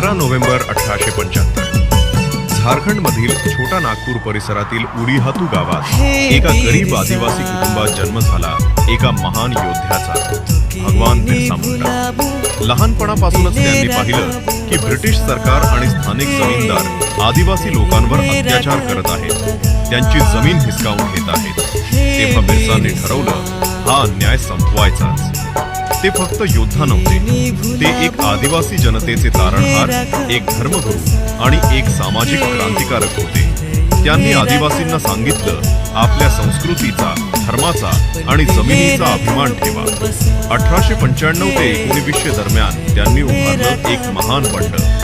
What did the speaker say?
पंधरा नोव्हेंबर अठराशे पंच्याहत्तर. झारखंडमधील छोटा नागपूर परिसरातील उडीहातू गावात एका गरीब आदिवासी कुटुंबात जन्म झाला एका महान योद्ध्याचा. भगवान बिरसा मुंडा. लहानपणापासूनच त्यांनी पाहिलं की ब्रिटिश सरकार आणि स्थानिक जमीनदार आदिवासी लोकांवर अत्याचार करत आहेत. त्यांची जमीन हिसकावून घेत आहेत. तेव्हा बिरसाने ठरवलं हा अन्याय संपवायचाच. ते फक्त योद्धा नव्हते. ते एक आदिवासी जनतेचे तारणहार एक धर्मगुरू आणि एक सामाजिक क्रांतिकारक होते. त्यांनी आदिवासींना सांगितलं आपल्या संस्कृतीचा धर्माचा आणि जमिनीचा अभिमान ठेवा. अठराशे पंच्याण्णव ते एकोणीसशे दरम्यान त्यांनी उभारलं एक महान बंड